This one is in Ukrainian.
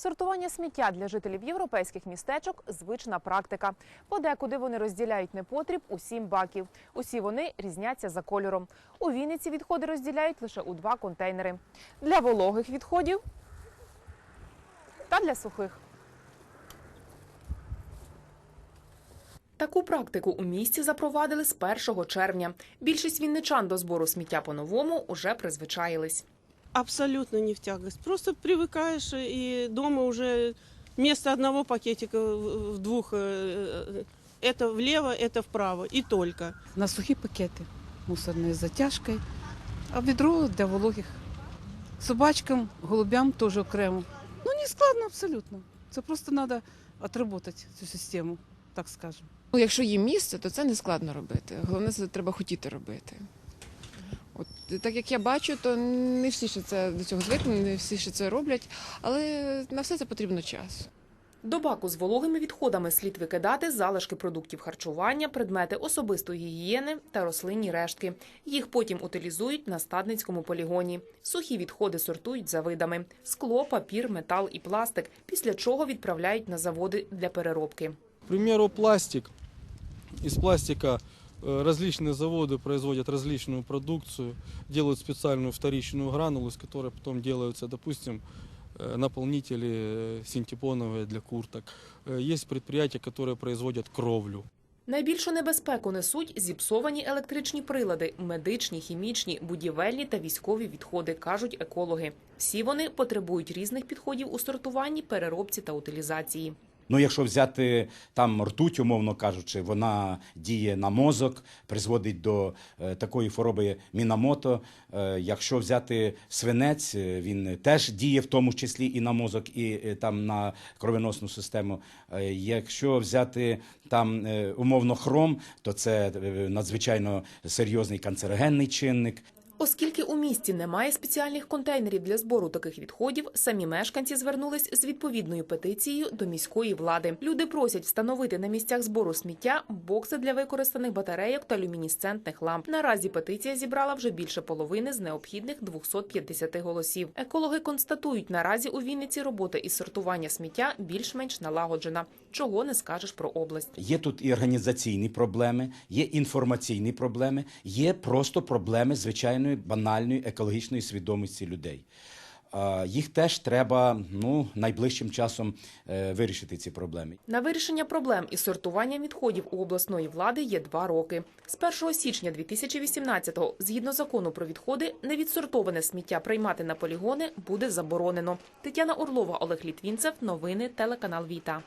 Сортування сміття для жителів європейських містечок звична практика. Подекуди вони розділяють непотріб у сім баків. Усі вони різняться за кольором. У Вінниці відходи розділяють лише у два контейнери для вологих відходів та для сухих. Таку практику у місті запровадили з 1 червня. Більшість вінничан до збору сміття по-новому уже призвичаїлись Абсолютно не в тягость. Просто привыкаешь, и дома уже вместо одного пакетика в в двух, э, это влево, это вправо, и только. на сухі пакети мусорної з затяжкою, а відро для вологих. Собачкам, голубям теж окремо. Ну, не складно абсолютно. Це просто треба отработати цю систему, так скажемо. Ну, якщо є місце, то це не складно робити. Головне, це треба хотіти робити. Так як я бачу, то не всі ще це до цього звикли, не всі ще це роблять, але на все це потрібно час. До баку з вологими відходами слід викидати залишки продуктів харчування, предмети особистої гігієни та рослинні рештки. Їх потім утилізують на стадницькому полігоні. Сухі відходи сортують за видами: скло, папір, метал і пластик, після чого відправляють на заводи для переробки. К примеру, пластик. Из пластика различные заводы производят различную продукцию, делают специальную вторичную гранулу, из которой потом делаются, допустим, э, наполнители э, синтепоновые для курток. Э, Есть предприятия, которые производят кровлю. Найбільшу небезпеку несуть зіпсовані електричні прилади, медичні, хімічні, будівельні та військові відходи, кажуть екологи. Всі вони потребують різних підходів у сортуванні, переробці та утилізації. Ну, якщо взяти там ртуть, умовно кажучи, вона діє на мозок, призводить до е, такої хвороби мінамото. Е, якщо взяти свинець, е, він теж діє в тому числі і на мозок, і там на кровоносну систему. Якщо взяти там умовно хром, то це надзвичайно серйозний канцерогенний чинник. Оскільки у місті немає спеціальних контейнерів для збору таких відходів, самі мешканці звернулись з відповідною петицією до міської влади. Люди просять встановити на місцях збору сміття бокси для використаних батарейок та люмінесцентних ламп. Наразі петиція зібрала вже більше половини з необхідних 250 голосів. Екологи констатують, наразі у Вінниці робота із сортування сміття більш-менш налагоджена. Чого не скажеш про область. Є тут і організаційні проблеми, є інформаційні проблеми, є просто проблеми звичайної банальної екологічної свідомості людей. Їх теж треба ну, найближчим часом е, вирішити ці проблеми. На вирішення проблем із сортуванням відходів у обласної влади є два роки. З 1 січня 2018-го, згідно закону про відходи, невідсортоване сміття приймати на полігони буде заборонено. Тетяна Орлова, Олег Літвінцев. Новини телеканал Віта.